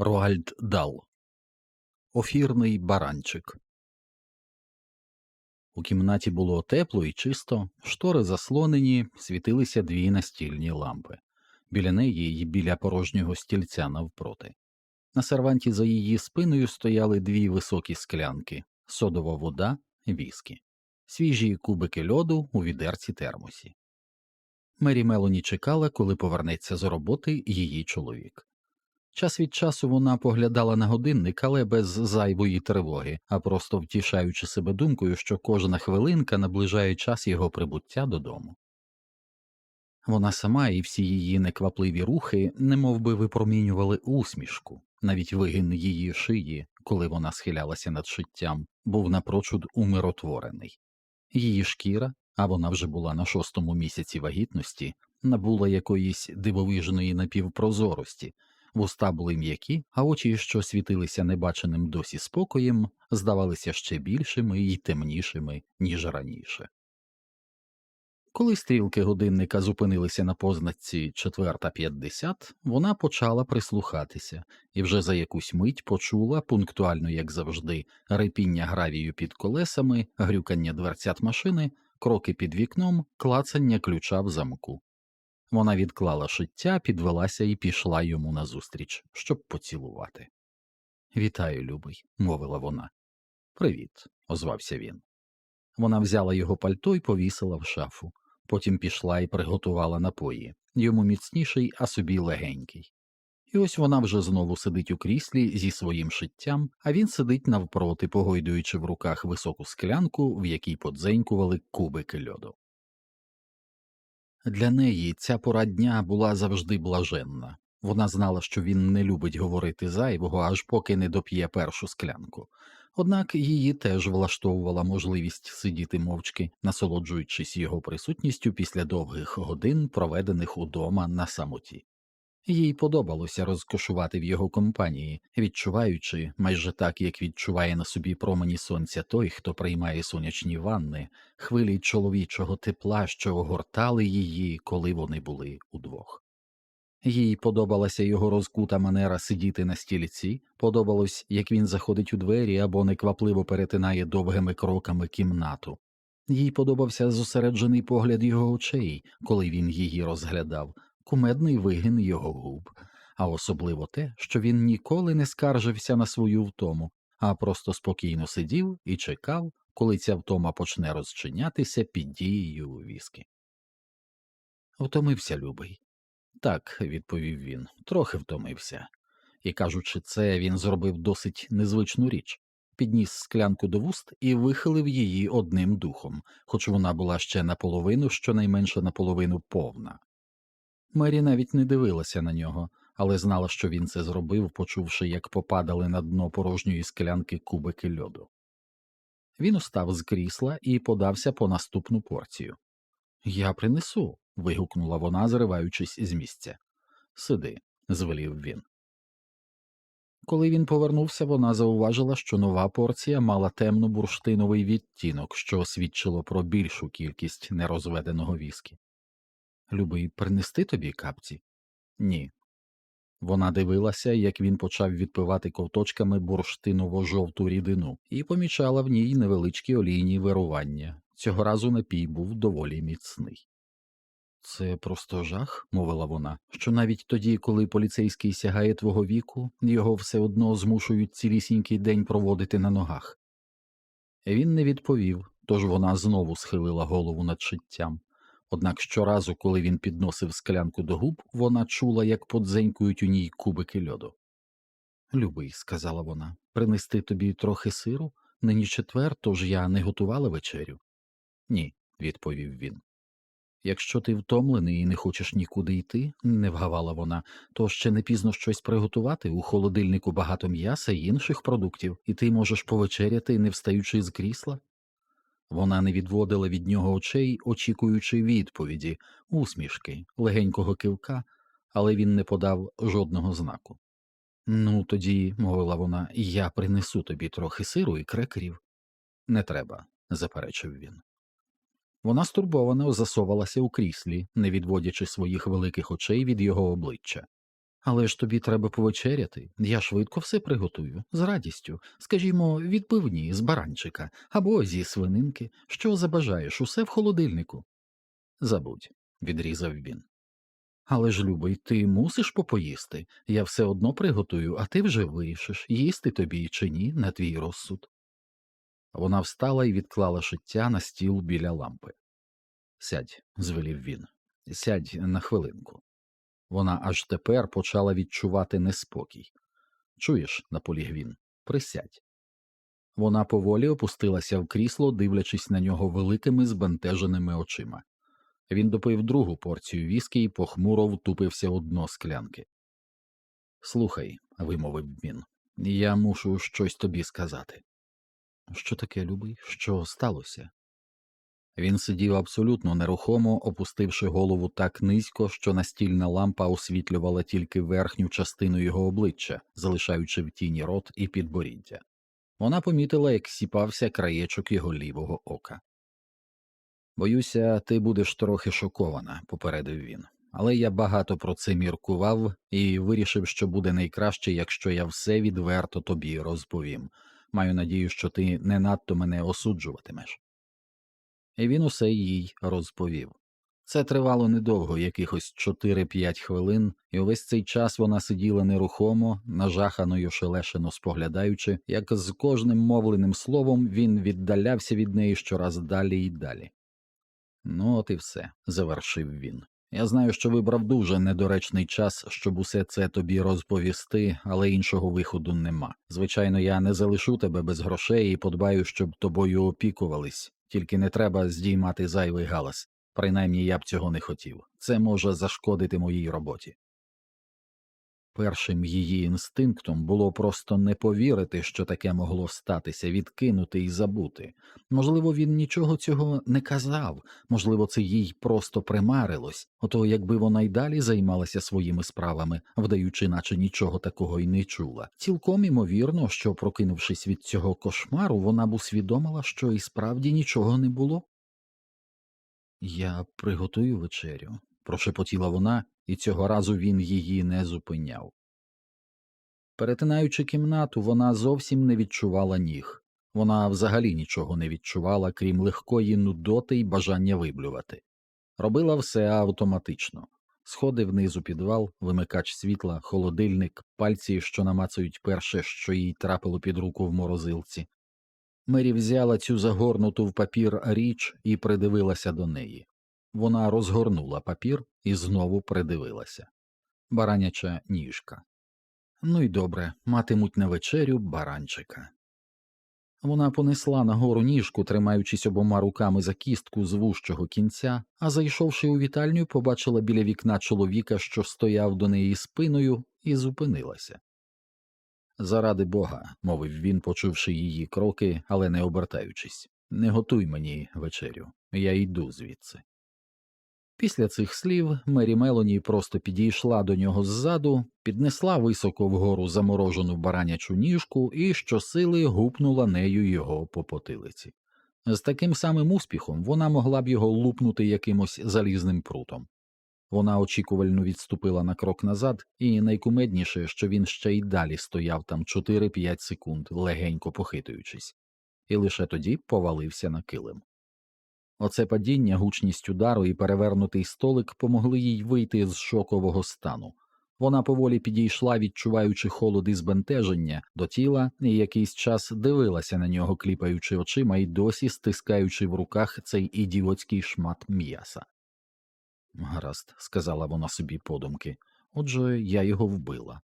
Роальд Дал Офірний баранчик. У кімнаті було тепло і чисто, штори заслонені, світилися дві настільні лампи. Біля неї й біля порожнього стільця навпроти. На серванті за її спиною стояли дві високі склянки содова вода, віскі, свіжі кубики льоду у відерці термосі. Мері Мелоні чекала, коли повернеться з роботи її чоловік. Час від часу вона поглядала на годинник, але без зайвої тривоги, а просто втішаючи себе думкою, що кожна хвилинка наближає час його прибуття додому. Вона сама і всі її неквапливі рухи немов би випромінювали усмішку, навіть вигин її шиї, коли вона схилялася над шиттям, був напрочуд умиротворений. Її шкіра, а вона вже була на шостому місяці вагітності, набула якоїсь дивовижної напівпрозорості, вуста були м'які, а очі, що світилися небаченим досі спокоєм, здавалися ще більшими і темнішими, ніж раніше. Коли стрілки годинника зупинилися на позначці 4.50, вона почала прислухатися і вже за якусь мить почула, пунктуально, як завжди, репіння гравію під колесами, грюкання дверцят машини, кроки під вікном, клацання ключа в замку. Вона відклала шиття, підвелася і пішла йому назустріч, щоб поцілувати. Вітаю, любий, мовила вона. Привіт, озвався він. Вона взяла його пальто і повісила в шафу, потім пішла і приготувала напої йому міцніший, а собі легенький. І ось вона вже знову сидить у кріслі зі своїм шиттям, а він сидить навпроти, погойдуючи в руках високу склянку, в якій подзенькували кубики льоду. Для неї ця пора дня була завжди блаженна. Вона знала, що він не любить говорити зайвого, аж поки не доп'є першу склянку. Однак її теж влаштовувала можливість сидіти мовчки, насолоджуючись його присутністю після довгих годин, проведених удома на самоті. Їй подобалося розкошувати в його компанії, відчуваючи, майже так, як відчуває на собі промені сонця той, хто приймає сонячні ванни, хвилі чоловічого тепла, що огортали її, коли вони були удвох. Їй подобалася його розкута манера сидіти на стільці, подобалось, як він заходить у двері або неквапливо перетинає довгими кроками кімнату. Їй подобався зосереджений погляд його очей, коли він її розглядав, кумедний вигин його губ, а особливо те, що він ніколи не скаржився на свою втому, а просто спокійно сидів і чекав, коли ця втома почне розчинятися під дією віскі. Втомився любий. Так, відповів він, трохи втомився, і кажучи це, він зробив досить незвичну річ підніс склянку до вуст і вихилив її одним духом, хоч вона була ще наполовину, щонайменше наполовину повна. Мері навіть не дивилася на нього, але знала, що він це зробив, почувши, як попадали на дно порожньої склянки кубики льоду. Він устав з крісла і подався по наступну порцію. Я принесу. вигукнула вона, зриваючись з місця. Сиди, звелів він. Коли він повернувся, вона зауважила, що нова порція мала темно бурштиновий відтінок, що свідчило про більшу кількість нерозведеного віскі. Любий, принести тобі капці? Ні. Вона дивилася, як він почав відпивати ковточками бурштиново жовту рідину, і помічала в ній невеличкі олійні вирування. Цього разу напій був доволі міцний. Це просто жах, мовила вона, що навіть тоді, коли поліцейський сягає твого віку, його все одно змушують цілісінький день проводити на ногах. Він не відповів, тож вона знову схилила голову над шиттям. Однак щоразу, коли він підносив склянку до губ, вона чула, як подзенькують у ній кубики льоду. Любий, сказала вона, принести тобі трохи сиру, нині четвер, тож я не готувала вечерю. Ні, відповів він. Якщо ти втомлений і не хочеш нікуди йти, не вгавала вона, то ще не пізно щось приготувати у холодильнику багато м'яса і інших продуктів, і ти можеш повечеряти, не встаючи з крісла. Вона не відводила від нього очей, очікуючи відповіді, усмішки, легенького кивка, але він не подав жодного знаку. Ну, тоді, мовила вона, я принесу тобі трохи сиру і крекерів. Не треба, заперечив він. Вона стурбовано засовалася у кріслі, не відводячи своїх великих очей від його обличчя. Але ж тобі треба повечеряти. Я швидко все приготую, з радістю. Скажімо, відбивні з баранчика або зі свининки. Що забажаєш, усе в холодильнику. Забудь, відрізав він. Але ж, любий, ти мусиш попоїсти. Я все одно приготую, а ти вже вирішиш, їсти тобі чи ні на твій розсуд. Вона встала і відклала шиття на стіл біля лампи. Сядь, звелів він, сядь на хвилинку. Вона аж тепер почала відчувати неспокій. Чуєш, наполіг він, присядь. Вона поволі опустилася в крісло, дивлячись на нього великими збентеженими очима. Він допив другу порцію віскі і похмуро втупився у дно склянки. Слухай, вимовив він, я мушу щось тобі сказати. Що таке, любий? Що сталося? Він сидів абсолютно нерухомо, опустивши голову так низько, що настільна лампа освітлювала тільки верхню частину його обличчя, залишаючи в тіні рот і підборіддя. Вона помітила, як сіпався краєчок його лівого ока. Боюся, ти будеш трохи шокована, попередив він, але я багато про це міркував і вирішив, що буде найкраще, якщо я все відверто тобі розповім. Маю надію, що ти не надто мене осуджуватимеш. І він усе їй розповів. Це тривало недовго, якихось 4-5 хвилин, і увесь цей час вона сиділа нерухомо, нажахано й ошелешено споглядаючи, як з кожним мовленим словом він віддалявся від неї щораз далі і далі. Ну, от і все, завершив він. Я знаю, що вибрав дуже недоречний час, щоб усе це тобі розповісти, але іншого виходу нема. Звичайно, я не залишу тебе без грошей і подбаю, щоб тобою опікувались, тільки не треба здіймати зайвий галас. Принаймні я б цього не хотів. Це може зашкодити моїй роботі. Першим її інстинктом було просто не повірити, що таке могло статися, відкинути і забути. Можливо, він нічого цього не казав, можливо, це їй просто примарилось, ото якби вона й далі займалася своїми справами, вдаючи, наче нічого такого й не чула. Цілком імовірно, що, прокинувшись від цього кошмару, вона б усвідомила, що і справді нічого не було. Я приготую вечерю, прошепотіла вона, і цього разу він її не зупиняв. Перетинаючи кімнату, вона зовсім не відчувала ніг. Вона взагалі нічого не відчувала, крім легкої нудоти й бажання виблювати. Робила все автоматично сходи вниз у підвал, вимикач світла, холодильник, пальці, що намацують перше, що їй трапило під руку в морозилці. Мері взяла цю загорнуту в папір річ і придивилася до неї. Вона розгорнула папір і знову придивилася. Бараняча ніжка. Ну й добре, матимуть на вечерю баранчика. Вона понесла нагору ніжку, тримаючись обома руками за кістку з вущого кінця, а зайшовши у вітальню, побачила біля вікна чоловіка, що стояв до неї спиною, і зупинилася. Заради бога, мовив він, почувши її кроки, але не обертаючись, не готуй мені вечерю, я йду звідси. Після цих слів Мері Мелоні просто підійшла до нього ззаду, піднесла високо вгору заморожену баранячу ніжку і щосили гупнула нею його по потилиці. З таким самим успіхом вона могла б його лупнути якимось залізним прутом. Вона очікувально відступила на крок назад, і найкумедніше, що він ще й далі стояв там 4-5 секунд, легенько похитуючись, і лише тоді повалився на килим. Оце падіння, гучність удару і перевернутий столик помогли їй вийти з шокового стану. Вона поволі підійшла, відчуваючи холод і збентеження до тіла, і якийсь час дивилася на нього, кліпаючи очима і досі стискаючи в руках цей ідіотський шмат м'яса. Гаразд, сказала вона собі подумки, отже, я його вбила.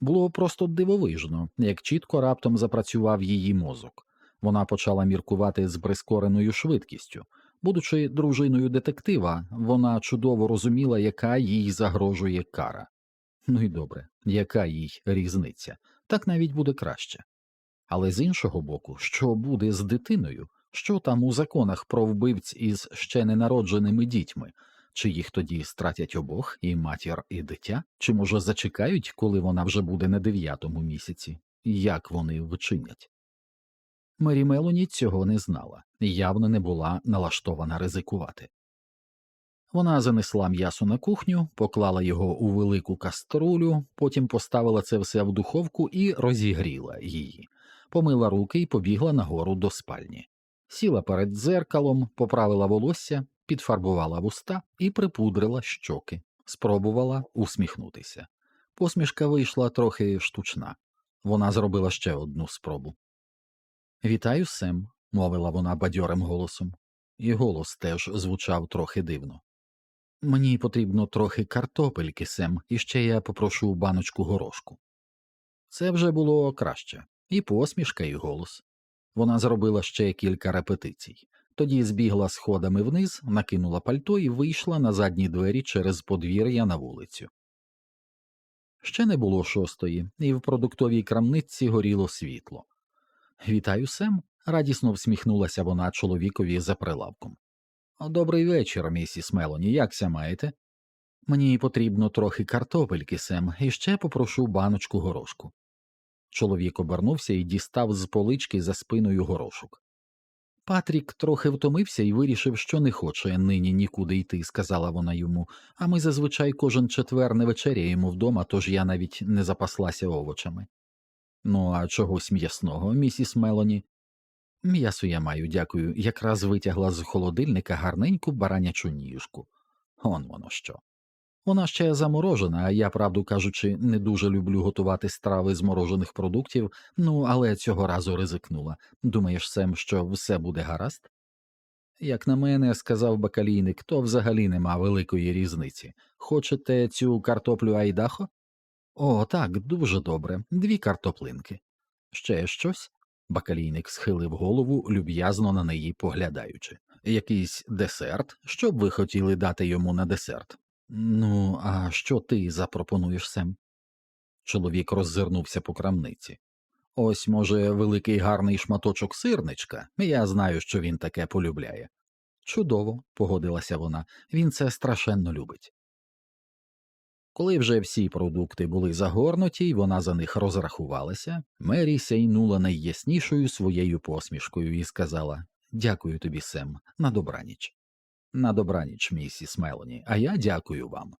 Було просто дивовижно, як чітко раптом запрацював її мозок. Вона почала міркувати з прискореною швидкістю. Будучи дружиною детектива, вона чудово розуміла, яка їй загрожує кара. Ну і добре, яка їй різниця, так навіть буде краще. Але з іншого боку, що буде з дитиною, що там у законах про вбивць із ще ненародженими дітьми, чи їх тоді стратять обох і матір, і дитя, чи може зачекають, коли вона вже буде на дев'ятому місяці, як вони вчинять? Мері Мелоні цього не знала явно не була налаштована ризикувати. Вона занесла м'ясо на кухню, поклала його у велику каструлю, потім поставила це все в духовку і розігріла її, помила руки і побігла нагору до спальні. Сіла перед дзеркалом, поправила волосся, підфарбувала вуста і припудрила щоки, спробувала усміхнутися. Посмішка вийшла трохи штучна. Вона зробила ще одну спробу. Вітаю, Сем, мовила вона бадьорим голосом, і голос теж звучав трохи дивно. Мені потрібно трохи картопельки, Сем, і ще я попрошу баночку горошку. Це вже було краще, і посмішка, і голос. Вона зробила ще кілька репетицій, тоді збігла сходами вниз, накинула пальто і вийшла на задні двері через подвір'я на вулицю. Ще не було шостої, і в продуктовій крамниці горіло світло. Вітаю, Сем, радісно всміхнулася вона чоловікові за прилавком. Добрий вечір, місіс Мелоні, якся маєте? Мені потрібно трохи картопельки, Сем, і ще попрошу баночку горошку. Чоловік обернувся і дістав з полички за спиною горошок. Патрік трохи втомився і вирішив, що не хоче нині нікуди йти, сказала вона йому, а ми зазвичай кожен четвер не вечеряємо вдома, тож я навіть не запаслася овочами. Ну, а чогось м'ясного, місіс Мелоні? М'ясо я маю, дякую, якраз витягла з холодильника гарненьку баранячу ніжку. Он воно що. Вона ще заморожена, а я, правду кажучи, не дуже люблю готувати страви з морожених продуктів, ну, але цього разу ризикнула. Думаєш, Сем, що все буде гаразд? Як на мене, сказав бакалійник, то взагалі нема великої різниці. Хочете цю картоплю Айдахо? О, так, дуже добре, дві картоплинки. Ще щось? Бакалійник схилив голову, люб'язно на неї поглядаючи. Якийсь десерт? Що б ви хотіли дати йому на десерт? Ну, а що ти запропонуєш Сем? Чоловік роззирнувся по крамниці. Ось, може, великий гарний шматочок сирничка, я знаю, що він таке полюбляє. Чудово, погодилася вона, він це страшенно любить. Коли вже всі продукти були загорнуті й вона за них розрахувалася, Мері сяйнула найяснішою своєю посмішкою і сказала Дякую тобі, Сем, на добраніч. На добраніч, місіс Мелоні, а я дякую вам.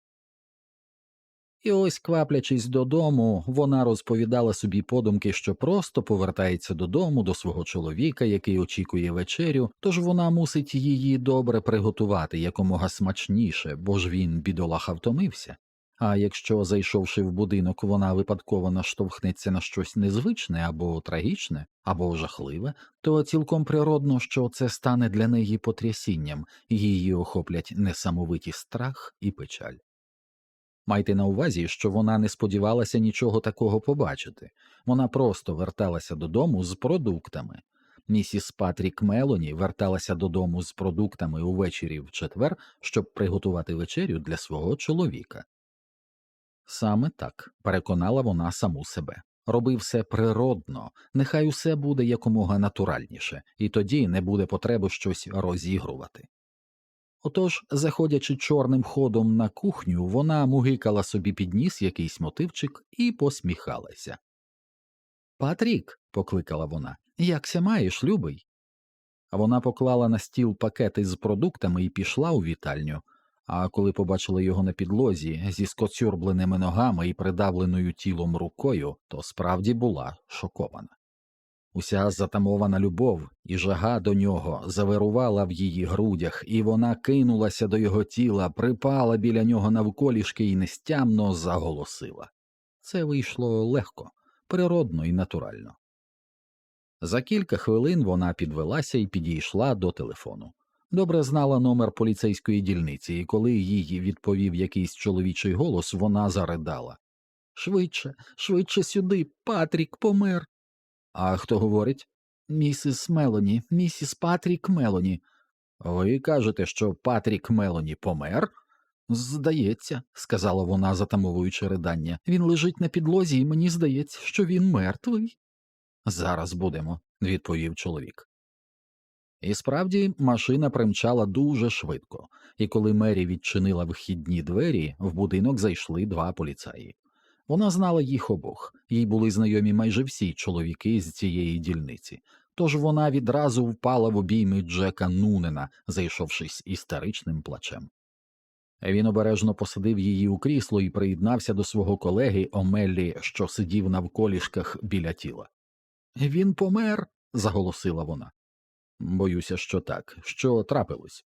І ось, кваплячись додому, вона розповідала собі подумки, що просто повертається додому до свого чоловіка, який очікує вечерю, тож вона мусить її добре приготувати якомога смачніше, бо ж він, бідолаха, втомився. А якщо, зайшовши в будинок, вона випадково наштовхнеться на щось незвичне або трагічне, або жахливе, то цілком природно, що це стане для неї потрясінням, її охоплять несамовиті страх і печаль. Майте на увазі, що вона не сподівалася нічого такого побачити, вона просто верталася додому з продуктами. Місіс Патрік Мелоні верталася додому з продуктами увечері в четвер, щоб приготувати вечерю для свого чоловіка. Саме так переконала вона саму себе. Роби все природно, нехай усе буде якомога натуральніше, і тоді не буде потреби щось розігрувати. Отож, заходячи чорним ходом на кухню, вона мугикала собі під ніс якийсь мотивчик і посміхалася. Патрік, покликала вона, якся маєш, любий? Вона поклала на стіл пакети з продуктами і пішла у вітальню, а коли побачила його на підлозі зі скоцюрбленими ногами і придавленою тілом рукою, то справді була шокована. Уся затамована любов і жага до нього завирувала в її грудях, і вона кинулася до його тіла, припала біля нього навколішки і нестямно заголосила. Це вийшло легко, природно і натурально. За кілька хвилин вона підвелася і підійшла до телефону. Добре знала номер поліцейської дільниці, і коли їй відповів якийсь чоловічий голос, вона заридала Швидше, швидше сюди, Патрік помер. А хто говорить? Місіс Мелоні, місіс Патрік Мелоні. Ви кажете, що Патрік Мелоні помер? Здається, сказала вона, затамовуючи ридання. Він лежить на підлозі, і мені здається, що він мертвий. Зараз будемо, відповів чоловік. І справді машина примчала дуже швидко, і коли Мері відчинила вхідні двері, в будинок зайшли два поліцаї. Вона знала їх обох, їй були знайомі майже всі чоловіки з цієї дільниці, тож вона відразу впала в обійми Джека Нунена, зайшовшись істеричним плачем. Він обережно посадив її у крісло і приєднався до свого колеги Омеллі, що сидів на вколішках біля тіла. Він помер. заголосила вона. Боюся, що так. Що трапилось?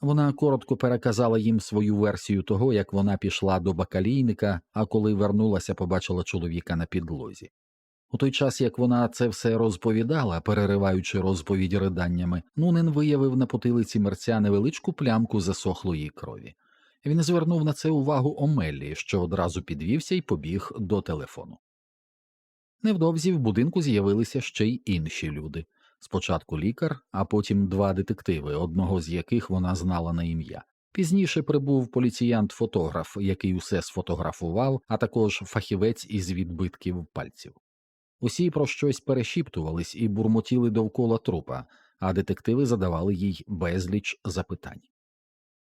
Вона коротко переказала їм свою версію того, як вона пішла до бакалійника, а коли вернулася, побачила чоловіка на підлозі. У той час, як вона це все розповідала, перериваючи розповідь риданнями, Нунен виявив на потилиці мерця невеличку плямку засохлої крові. Він звернув на це увагу Омеллі, що одразу підвівся і побіг до телефону. Невдовзі в будинку з'явилися ще й інші люди спочатку лікар, а потім два детективи, одного з яких вона знала на ім'я. Пізніше прибув поліціянт-фотограф, який усе сфотографував, а також фахівець із відбитків пальців. Усі про щось перешіптувались і бурмотіли довкола трупа, а детективи задавали їй безліч запитань.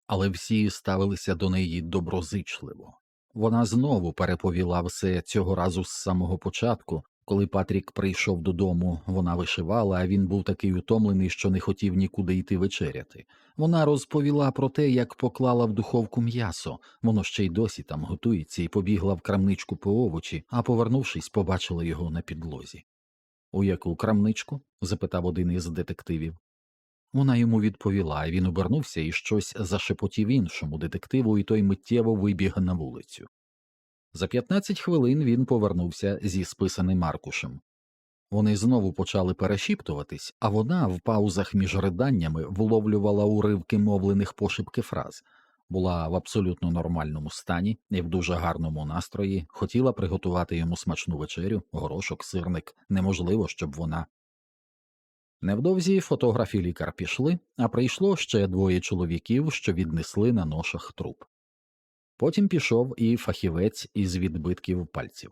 Але всі ставилися до неї доброзичливо. Вона знову переповіла все цього разу з самого початку, коли Патрік прийшов додому, вона вишивала, а він був такий утомлений, що не хотів нікуди йти вечеряти. Вона розповіла про те, як поклала в духовку м'ясо, воно ще й досі там готується, і побігла в крамничку по овочі, а повернувшись, побачила його на підлозі. У яку крамничку? запитав один із детективів. Вона йому відповіла, і він обернувся і щось зашепотів іншому детективу, і той миттєво вибіг на вулицю. За 15 хвилин він повернувся зі списаним аркушем. Вони знову почали перешіптуватись, а вона в паузах між риданнями вловлювала уривки мовлених пошепки фраз, була в абсолютно нормальному стані і в дуже гарному настрої, хотіла приготувати йому смачну вечерю, горошок, сирник, неможливо, щоб вона. Невдовзі фотограф і лікар пішли, а прийшло ще двоє чоловіків, що віднесли на ношах труп. Потім пішов і фахівець із відбитків пальців.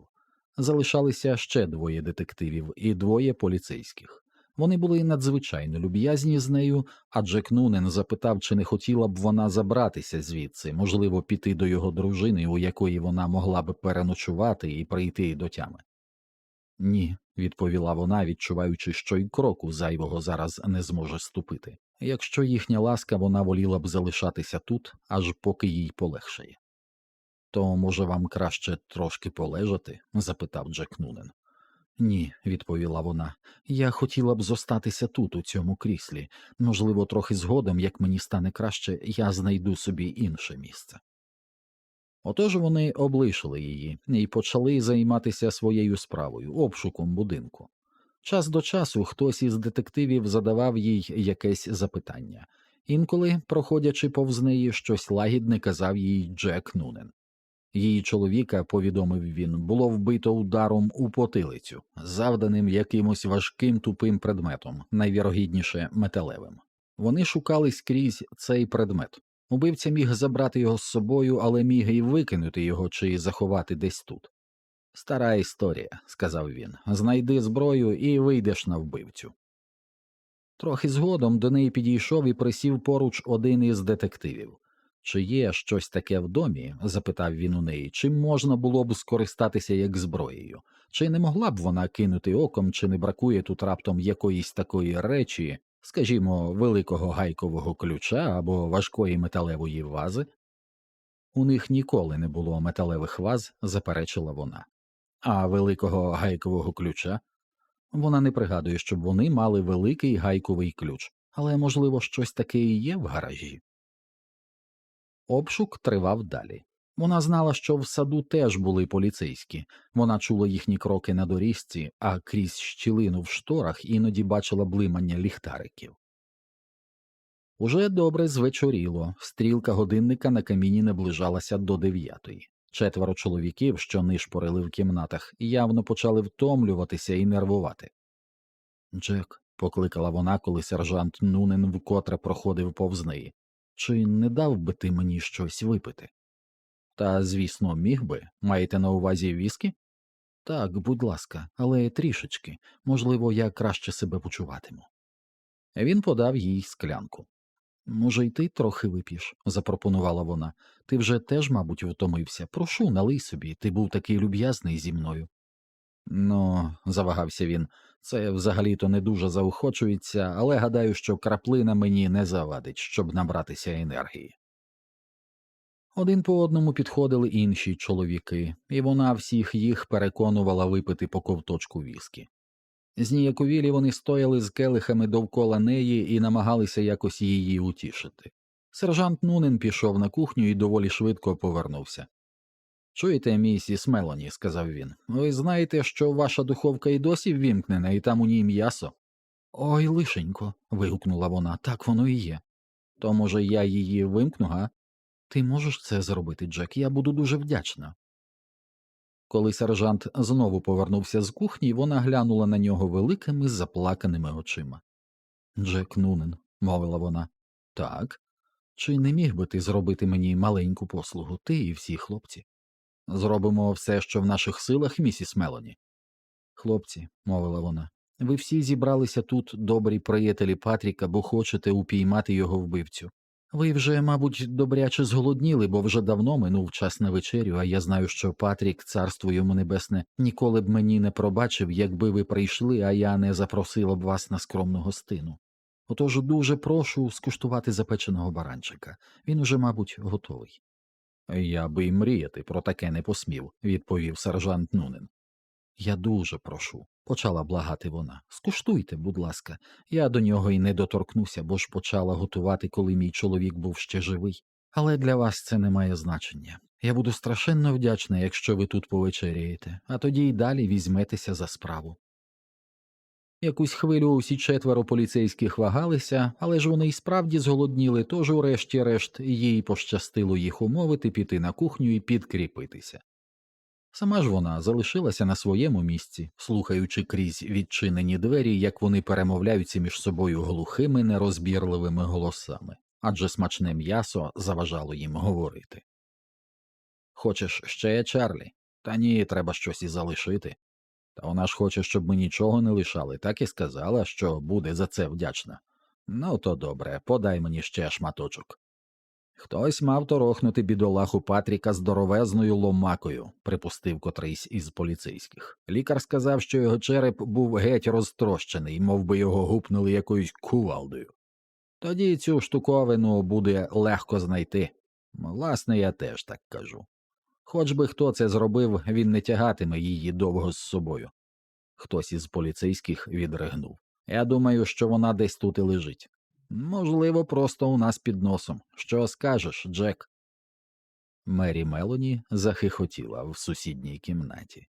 Залишалися ще двоє детективів і двоє поліцейських. Вони були надзвичайно люб'язні з нею, а Джек Нунен запитав, чи не хотіла б вона забратися звідси, можливо, піти до його дружини, у якої вона могла б переночувати і прийти до тями. Ні, відповіла вона, відчуваючи, що й кроку зайвого зараз не зможе ступити. Якщо їхня ласка, вона воліла б залишатися тут, аж поки їй полегшає. То, може, вам краще трошки полежати? запитав Джек Нунен. Ні, відповіла вона. Я хотіла б зостатися тут, у цьому кріслі. Можливо, трохи згодом, як мені стане краще, я знайду собі інше місце. Отож вони облишили її і почали займатися своєю справою, обшуком будинку. Час до часу хтось із детективів задавав їй якесь запитання, інколи, проходячи повз неї, щось лагідне казав їй Джек Нунен. Її чоловіка, повідомив він, було вбито ударом у потилицю, завданим якимось важким тупим предметом, найвірогідніше металевим. Вони шукали скрізь цей предмет. Убивця міг забрати його з собою, але міг і викинути його чи заховати десь тут. Стара історія, сказав він, знайди зброю і вийдеш на вбивцю. Трохи згодом до неї підійшов і присів поруч один із детективів. Чи є щось таке в домі? запитав він у неї, чим можна було б скористатися як зброєю, чи не могла б вона кинути оком, чи не бракує тут раптом якоїсь такої речі, скажімо, великого гайкового ключа або важкої металевої вази? У них ніколи не було металевих ваз, заперечила вона, а великого гайкового ключа. Вона не пригадує, щоб вони мали великий гайковий ключ, але, можливо, щось таке і є в гаражі. Обшук тривав далі. Вона знала, що в саду теж були поліцейські, вона чула їхні кроки на доріжці, а крізь щілину в шторах іноді бачила блимання ліхтариків. Уже добре звечоріло, стрілка годинника на каміні наближалася до дев'ятої. Четверо чоловіків, що нишпорили в кімнатах, явно почали втомлюватися і нервувати. Джек, покликала вона, коли сержант Нунен вкотре проходив повз неї. Чи не дав би ти мені щось випити? Та, звісно, міг би. Маєте на увазі віскі? Так, будь ласка, але трішечки, можливо, я краще себе почуватиму. Він подав їй склянку. Може, й ти трохи вип'єш, запропонувала вона. Ти вже теж, мабуть, втомився. Прошу, налий собі, ти був такий люб'язний зі мною. Ну, завагався він, це взагалі то не дуже заохочується, але гадаю, що краплина мені не завадить, щоб набратися енергії. Один по одному підходили інші чоловіки, і вона всіх їх переконувала випити по ковточку віскі. Зніяковілі вони стояли з келихами довкола неї і намагалися якось її утішити. Сержант Нунен пішов на кухню і доволі швидко повернувся. Чуєте, місіс Мелоні, сказав він, ви знаєте, що ваша духовка і досі ввімкнена, і там у ній м'ясо. Ой, лишенько. вигукнула вона, так воно і є. То, може, я її вимкну, га? Ти можеш це зробити, Джек, я буду дуже вдячна. Коли сержант знову повернувся з кухні, вона глянула на нього великими заплаканими очима. Джек Нунен, мовила вона, так. Чи не міг би ти зробити мені маленьку послугу, ти і всі хлопці? Зробимо все, що в наших силах, місіс Мелоні. Хлопці, мовила вона, ви всі зібралися тут, добрі приятелі Патріка, бо хочете упіймати його вбивцю. Ви вже, мабуть, добряче зголодніли, бо вже давно минув час на вечерю, а я знаю, що Патрік, царство йому небесне, ніколи б мені не пробачив, якби ви прийшли, а я не запросила б вас на скромну гостину. Отож дуже прошу скуштувати запеченого баранчика. Він уже, мабуть, готовий. Я би й мріяти про таке не посмів, відповів сержант Нунен. Я дуже прошу, почала благати вона. Скуштуйте, будь ласка, я до нього й не доторкнуся, бо ж почала готувати, коли мій чоловік був ще живий. Але для вас це не має значення. Я буду страшенно вдячна, якщо ви тут повечеряєте, а тоді й далі візьметеся за справу. Якусь хвилю усі четверо поліцейських вагалися, але ж вони й справді зголодніли, тож, урешті-решт, їй пощастило їх умовити піти на кухню і підкріпитися. Сама ж вона залишилася на своєму місці, слухаючи крізь відчинені двері, як вони перемовляються між собою глухими нерозбірливими голосами, адже смачне м'ясо заважало їм говорити. Хочеш ще, Чарлі? Та ні, треба щось і залишити. Та вона ж хоче, щоб ми нічого не лишали, так і сказала, що буде за це вдячна. Ну, то добре, подай мені ще шматочок. Хтось мав торохнути бідолаху Патріка здоровезною ломакою, припустив котрийсь із поліцейських. Лікар сказав, що його череп був геть розтрощений, мов би його гупнули якоюсь кувалдою. Тоді цю штуковину буде легко знайти. Власне, я теж так кажу. Хоч би хто це зробив, він не тягатиме її довго з собою. Хтось із поліцейських відригнув. Я думаю, що вона десь тут і лежить. Можливо, просто у нас під носом. Що скажеш, Джек? Мері Мелоні захихотіла в сусідній кімнаті.